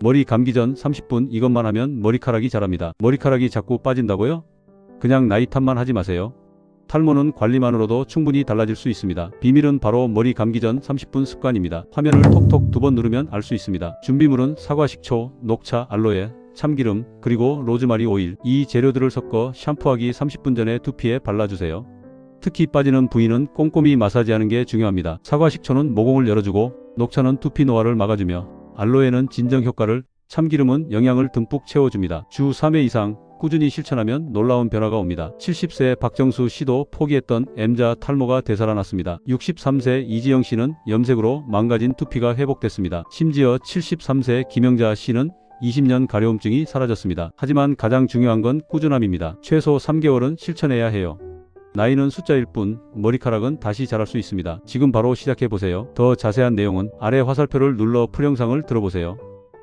머리 감기 전 30분 이것만 하면 머리카락이 자랍니다. 머리카락이 자꾸 빠진다고요? 그냥 나이 탓만 하지 마세요. 탈모는 관리만으로도 충분히 달라질 수 있습니다. 비밀은 바로 머리 감기 전 30분 습관입니다. 화면을 톡톡 두 번 누르면 알 수 있습니다. 준비물은 사과 식초, 녹차, 알로에, 참기름, 그리고 로즈마리 오일. 이 재료들을 섞어 샴푸하기 30분 전에 두피에 발라주세요. 특히 빠지는 부위는 꼼꼼히 마사지하는 게 중요합니다. 사과 식초는 모공을 열어주고 녹차는 두피 노화를 막아주며 알로에는 진정 효과를 참기름은 영양을 듬뿍 채워줍니다. 주 3회 이상 꾸준히 실천하면 놀라운 변화가 옵니다. 70세 박정수 씨도 포기했던 M자 탈모가 되살아났습니다. 63세 이지영 씨는 염색으로 망가진 두피가 회복됐습니다. 심지어 73세 김영자 씨는 20년 가려움증이 사라졌습니다. 하지만 가장 중요한 건 꾸준함입니다. 최소 3개월은 실천해야 해요. 나이는 숫자일 뿐 머리카락은 다시 자랄 수 있습니다. 지금 바로 시작해 보세요. 더 자세한 내용은 아래 화살표를 눌러 풀 영상을 들어보세요.